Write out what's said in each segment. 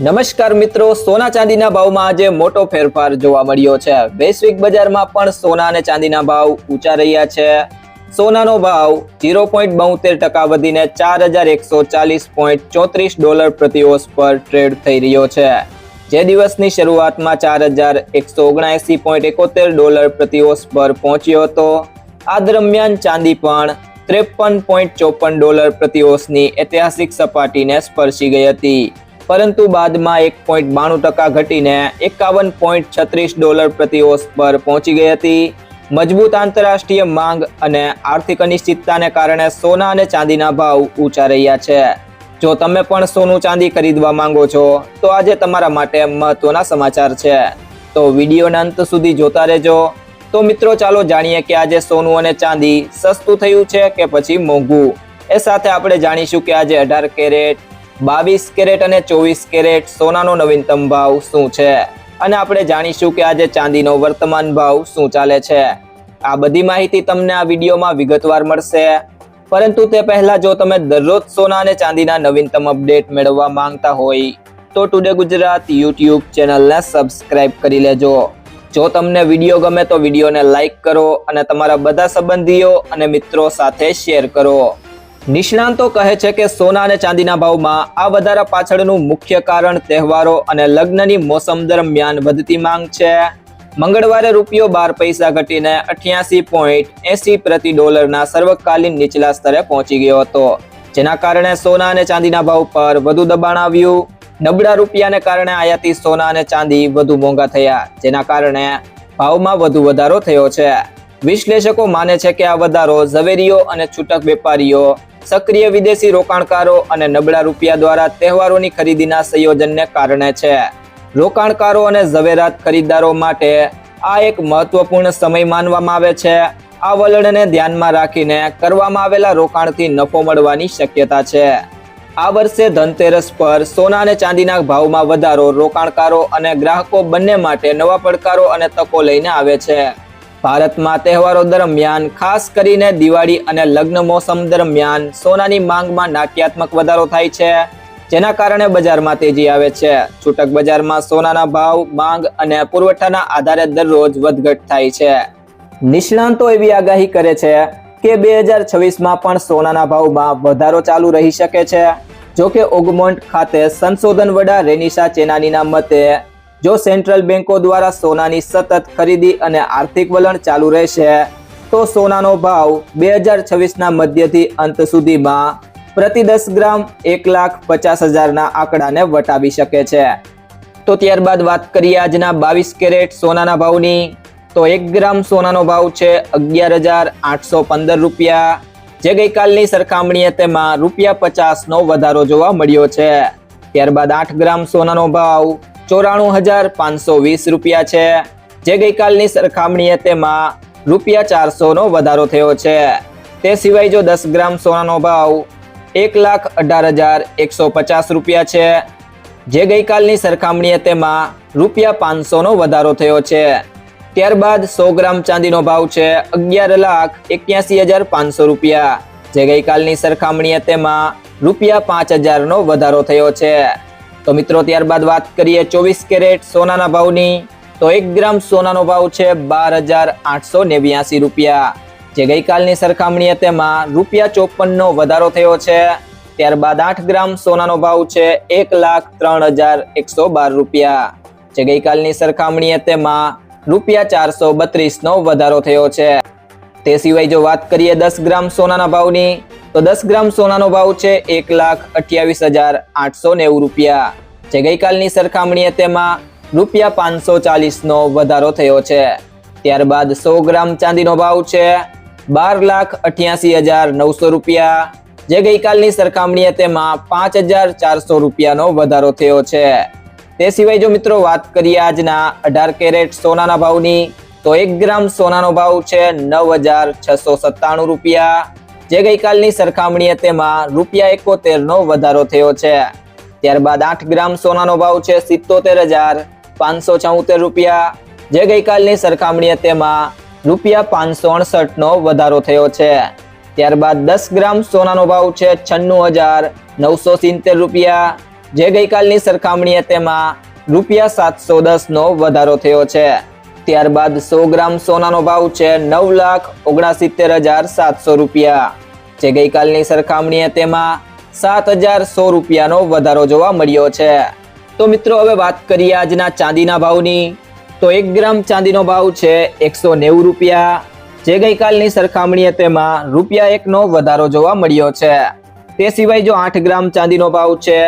નમસ્કાર મિત્રો, સોના ચાંદીના ભાવમાં આજે મોટો ફેરફાર જોવા મળ્યો છે. વૈશ્વિક બજારમાં પણ સોના અને ચાંદીના ભાવ ઊંચા રહ્યા છે. સોનાનો ભાવ ઝીરો પોઈન્ટ બોતેર ટકા વધીને ચાર હજાર એકસો ચાલીસ પોઈન્ટ ચોત્રીસ ડોલર પ્રતિ ઓસ પર ટ્રેડ થઈ રહ્યો છે. જે દિવસની શરૂઆતમાં ચાર હજાર એકસો ઓગણએંસી પોઈન્ટ એકોતેર ડોલર પ્રતિ ઓસ પર પહોંચ્યો હતો. આ દરમિયાન ચાંદી પણ ત્રેપન પોઈન્ટ ચોપન ડોલર પ્રતિ ઓસની ઐતિહાસિક સપાટીને સ્પર્શી ગઈ હતી. પરંતુ બાદમાં એક પોઈન્ટ બાણું ટકા ઘટીને એકાવન પોઈન્ટ છત્રીસ ડોલર પ્રતિ ઓસ પર પહોંચી ગઈ હતી. મજબૂત આંતરરાષ્ટ્રીય માંગ અને આર્થિક અનિશ્ચિતતાને કારણે સોના અને ચાંદીના ભાવ ઊંચા રહ્યા છે. જો તમે પણ સોનું ચાંદી ખરીદવા માંગો છો, તો આજે તમારા માટે મહત્વના સમાચાર છે. તો વિડીયોના અંત સુધી જોતા રહેજો. તો મિત્રો, ચાલો જાણીએ કે આજે સોનું અને ચાંદી સસ્તું થયું છે કે પછી મોંઘું? એ સાથે આપણે જાણીશું કે આજે અઢાર કેરેટ બાવીસ કેરેટ અને ચોવીસ કેરેટ સોનાનો નવીનતમ ભાવ શું છે? અને આપણે જાણીશું કે આજે ચાંદીનો વર્તમાન ભાવ શું ચાલે છે. આ બધી માહિતી તમને આ વિડીયોમાં વિગતવાર મળશે. પરંતુ તે પહેલા જો તમે દરરોજ સોના અને ચાંદીના નવીનતમ અપડેટ મેળવવા માંગતા હોય, તો ટુડે ગુજરાત યુટ્યુબ ચેનલને સબસ્ક્રાઇબ કરી લેજો. જો તમને વીડિયો ગમે તો વિડીયોને લાઈક કરો અને તમારા બધા સંબંધીઓ અને મિત્રો સાથે શેર કરો. નિષ્ણાંતો કહે છે કે સોના અને ચાંદીના ભાવમાં આ વધારા પાછળનું મુખ્ય કારણ તહેવારો અને લગ્નની મોસમ દરમિયાન વધતી માંગ છે. મંગળવારે રૂપિયો બાર પૈસા ઘટીને અઠ્યાસી પોઈન્ટ એસી પ્રતિ ડોલરના સર્વકાલીન નીચલા સ્તરે પહોંચી ગયો હતો, જેના કારણે સોના અને ચાંદીના ભાવ પર વધુ દબાણ આવ્યું. નબળા રૂપિયાને કારણે આયાતી સોના અને ચાંદી વધુ મોંઘા થયા, જેના કારણે ભાવમાં વધુ વધારો થયો છે. વિશ્લેષકો માને છે કે આ વધારો ઝવેરીઓ અને છૂટક વેપારીઓ સક્રિય વિદેશી રોકાણકારો અને નબળા રૂપિયા દ્વારા તહેવારોની ખરીદીના સંયોજનને કારણે છે. રોકાણકારો અને ઝવેરાત ખરીદદારો માટે આ એક મહત્વપૂર્ણ સમય માનવામાં આવે છે. આ વલણને ધ્યાનમાં રાખીને કરવામાં આવેલા રોકાણથી નફો મળવાની શક્યતા છે. આ વર્ષે ધનતેરસ પર સોના અને ચાંદીના ભાવમાં વધારો રોકાણકારો અને ગ્રાહકો બંને માટે નવા પડકારો અને તકો લઈને આવે છે. ભારતમાં તહેવારો દરમિયાન, ખાસ કરીને દિવાળી અને લગ્ન મોસમ દરમિયાન, સોનાની માંગમાં નાટ્યાત્મક વધારો થાય છે, જેના કારણે બજારમાં તેજી આવે છે. છૂટક બજારમાં સોનાના ભાવ, માંગ અને પુરવઠાના આધારે દરરોજ વધઘટ થાય છે. નિષ્ણાંતો એવી આગાહી કરે છે કે બે હજાર છવ્વીસમાં પણ સોનાના ભાવમાં વધારો ચાલુ રહી શકે છે. જોકે ઓગમોન્ટ ખાતે સંશોધન વડા રેનિશા ચેનાનીના મતે જો સેન્ટ્રલ બેન્કો દ્વારા સોનાની સતત ખરીદી અને આર્થિક વલણ ચાલુ રહેશે, તો સોનાનો ભાવ બે હજાર છવ્વીસના મધ્યથી અંત સુધીમાં પ્રતિ દસ ગ્રામ એક લાખ પચાસ હજારના આંકડાને વટાવી શકે છે. તો ત્યારબાદ વાત કરીએ આજના બાવીસ કેરેટ સોનાના ભાવની. તો એક ગ્રામ સોનાનો ભાવ છે અગિયાર હજાર આઠસો પંદર રૂપિયા. જે ગઈકાલની સરખામણીએ તેમાં રૂપિયા પચાસનો વધારો જોવા મળ્યો છે. ત્યારબાદ આઠ ગ્રામ સોનાનો ભાવ ચોરાણું હજાર પાંચસો વીસ રૂપિયા છે. જે ગઈકાલની સરખામણીએ તેમાં રૂપિયા ચારસોનો વધારો થયો છે. તે સિવાય જો દસ ગ્રામ સોનાનો ભાવ એક લાખ અઢાર હજાર એકસો પચાસ રૂપિયા છે. જે ગઈકાલની સરખામણીએ તેમાં રૂપિયા પાંચસોનો વધારો થયો છે. ત્યારબાદ સો ગ્રામ ચાંદીનો ભાવ છે અગિયાર લાખ એક્યાસી હજાર પાંચસો રૂપિયા. જે ગઈકાલની સરખામણીએ તેમાં રૂપિયા પાંચ હજારનો વધારો થયો છે. તો મિત્રો, ત્યારબાદ વાત કરીએ ચોવીસ કેરેટ સોનાના ભાવની. તો એક ગ્રામ સોનાનો ભાવ છે બાર હજાર આઠસો નેવ્યાસી રૂપિયા. જે ગઈકાલની સરખામણીએ તેમાં રૂપિયા ચોપનનો વધારો થયો છે. ત્યારબાદ આઠ ગ્રામ સોનાનો ભાવ છે એક લાખ ત્રણ હજાર એકસો બાર રૂપિયા. જે ગઈકાલની સરખામણીએ તેમાં રૂપિયા ચારસો બત્રીસનો વધારો થયો છે. તે સિવાય જો વાત કરીએ દસ ગ્રામ સોનાના ભાવની તો દસ ગ્રામ સોનાનો ભાવ છે એક લાખ અઠ્યાવીસ હજાર આઠસો નેવું રૂપિયા. જે ગઈકાલની સરખામણીએ તેમાં રૂપિયા પાંચસો ચાલીસનો વધારો થયો છે. ત્યારબાદ સો ગ્રામ ચાંદીનો ભાવ છે બાર લાખ અઠ્યાસી હજાર નવસો રૂપિયા. જે ગઈકાલની સરખામણીએ તેમાં પાંચ હજાર ચારસો રૂપિયાનો વધારો થયો છે. તે સિવાય જો મિત્રો વાત કરીએ આજના અઢાર કેરેટ સોનાના ભાવની, તો એક ગ્રામ સોનાનો ભાવ છે નવ હજાર છસો સત્તાણું રૂપિયા. જે ગઈકાલની સરખામણીએ તેમાં રૂપિયા એકોતેર નો વધારો થયો છે. ત્યારબાદ આઠ ગ્રામ સોનાનો ભાવ છે સિત્તોતેર હજાર પાંચસો ચૌતેર રૂપિયા. જે ગઈકાલની સરખામણીએ તેમાં રૂપિયા પાંચસો અડસઠ નો વધારો થયો છે. ત્યારબાદ દસ ગ્રામ સોનાનો ભાવ છે છન્નું હજાર નવસો સિત્તેર રૂપિયા. જે ગઈકાલની સરખામણીએ તેમાં રૂપિયા સાતસો દસનો વધારો થયો છે. ત્યારબાદ સો ગ્રામ સોનાનો ભાવ છે નવ લાખ ઓગણસિત્તેર હજાર સાતસો રૂપિયા. જે ગઈકાલની સરખામણીએ તેમાં સાત હજાર સો રૂપિયાનો વધારો જોવા મળ્યો છે. તો મિત્રો, હવે વાત કરીએ આજના ચાંદીના ભાવની. તો એક ગ્રામ ચાંદીનો ભાવ છે એકસો નેવું રૂપિયા. જે ગઈકાલની સરખામણીએ તેમાં રૂપિયા એકનો વધારો જોવા મળ્યો છે. તે સિવાય જો આઠ ગ્રામ ચાંદીનો ભાવ છે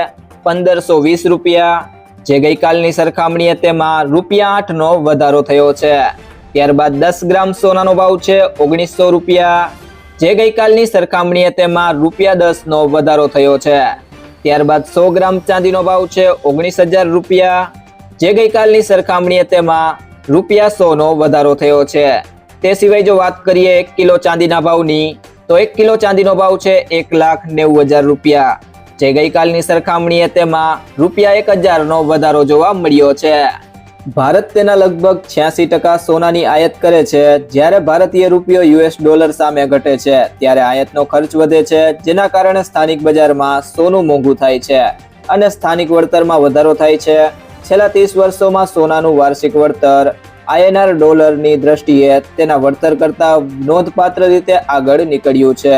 પંદરસો વીસ રૂપિયા. જે ગઈકાલની સરખામણીએ તેમાં રૂપિયા આઠનો વધારો થયો છે. ત્યારબાદ દસ ગ્રામ સોનાનો ભાવ છે, ઓગણીસો રૂપિયા. જે ગઈકાલની સરખામણીએ તેમાં રૂપિયા દસનો વધારો થયો છે. ત્યારબાદ સો ગ્રામ ચાંદીનો ભાવ છે, ઓગણીસ હજાર રૂપિયા. જે ગઈકાલની સરખામણીએ તેમાં રૂપિયા સોનો વધારો થયો છે. તે સિવાય જો વાત કરીએ એક કિલો ચાંદીના ભાવની, તો એક કિલો ચાંદીનો ભાવ છે, એક લાખ નેવું હજાર રૂપિયા. જે ગઈકાલની સરખામણીએ તેમાં રૂપિયા એક હજારનો વધારો જોવા મળ્યો છે. ભારત તેના લગભગ છ્યાસી ટકા સોનાની આયાત કરે છે. જ્યારે ભારતીય રૂપિયો યુએસ ડોલર સામે ઘટે છે, ત્યારે આયાતનો ખર્ચ વધે છે, જેના કારણે સ્થાનિક બજારમાં સોનું મોંઘું થાય છે અને સ્થાનિક વળતરમાં વધારો થાય છે. છેલ્લા ત્રીસ વર્ષોમાં સોનાનું વાર્ષિક વળતર આઈએનઆર ડોલરની દ્રષ્ટિએ તેના વળતર કરતાં નોંધપાત્ર રીતે આગળ નીકળ્યું છે.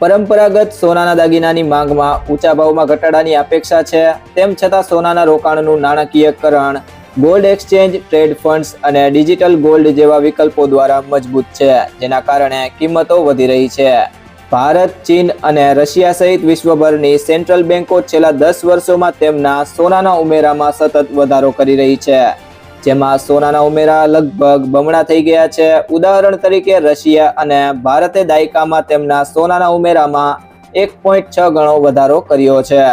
પરંપરાગત સોનાના દાગીનાની માંગમાં ઊંચા ભાવમાં ઘટાડાની અપેક્ષા છે. તેમ છતાં સોનાના રોકાણનું નાણાકીયકરણ, ગોલ્ડ એક્સચેન્જ, ટ્રેડ ફંડ્સ અને ડિજિટલ ગોલ્ડ જેવા વિકલ્પો દ્વારા મજબૂત છે, જેના કારણે કિંમતો વધી રહી છે. ભારત, ચીન અને રશિયા સહિત વિશ્વભરની સેન્ટ્રલ બેન્કો છેલ્લા દસ વર્ષોમાં તેમના સોનાના ઉમેરામાં સતત વધારો કરી રહી છે. જેમાં સોનાના ઉમેરા લગભગ બમણા થઈ ગયા છે. ઉદાહરણ તરીકે રશિયા અને ભારતે દાયકામાં તેમના સોનાના ઉમેરામાં એક પોઈન્ટ છ ગણો વધારો કર્યો છે.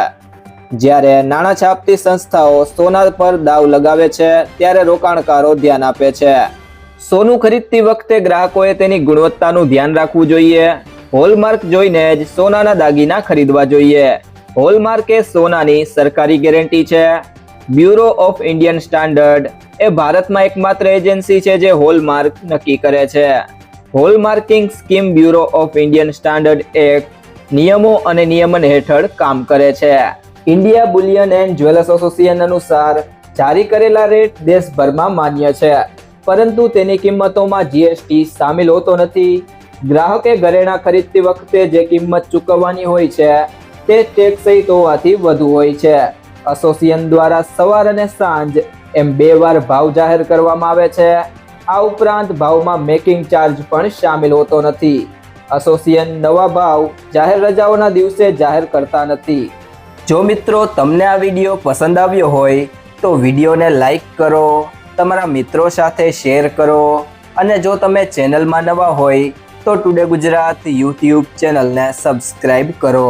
જ્યારે નાણાં છાપતી સંસ્થાઓ સોના પર દાવ લગાવે છે, ત્યારે રોકાણકારો ધ્યાન આપે છે. સોનું ખરીદતી વખતે ગ્રાહકોએ તેની ગુણવત્તાનું ધ્યાન રાખવું જોઈએ. હોલમાર્ક જોઈને જ સોનાના દાગીના ખરીદવા જોઈએ. હોલમાર્ક એ સોનાની સરકારી ગેરંટી છે. બ્યુરો ઓફ ઇન્ડિયન સ્ટાન્ડર્ડ એ ભારતમાં એકમાત્ર એજન્સી છે જે હોલમાર્ક નક્કી કરે છે. Hallmarking scheme bureau of Indian standard act નિયમો અને નિયમન હેઠળ કામ કરે છે. India bullion and jewellers association અનુસાર જારી કરેલા રેટ દેશભરમાં માન્ય છે, પરંતુ તેની કિંમતોમાં જીએસટી સામેલ હોતો નથી. ગ્રાહકે ઘરેણા ખરીદતી વખતે જે કિંમત ચૂકવવાની હોય છે, તે ટેક્સ સહિત હોવાથી વધુ હોય છે. એસોસિએશન દ્વારા સવાર અને સાંજ એમ બે વાર ભાવ જાહેર કરવામાં આવે છે. આ ઉપરાંત ભાવમાં મેકિંગ ચાર્જ પણ સામેલ હોતો નથી. એસોસિએશન નવા ભાવ જાહેર રજાઓના દિવસે જાહેર કરતા નથી. જો મિત્રો તમને આ વીડિયો પસંદ આવ્યો હોય, તો વિડીયોને લાઈક કરો, તમારા મિત્રો સાથે શેર કરો અને જો તમે ચેનલમાં નવા હોય, તો ટુડે ગુજરાત યુટ્યુબ ચેનલને સબસ્ક્રાઈબ કરો.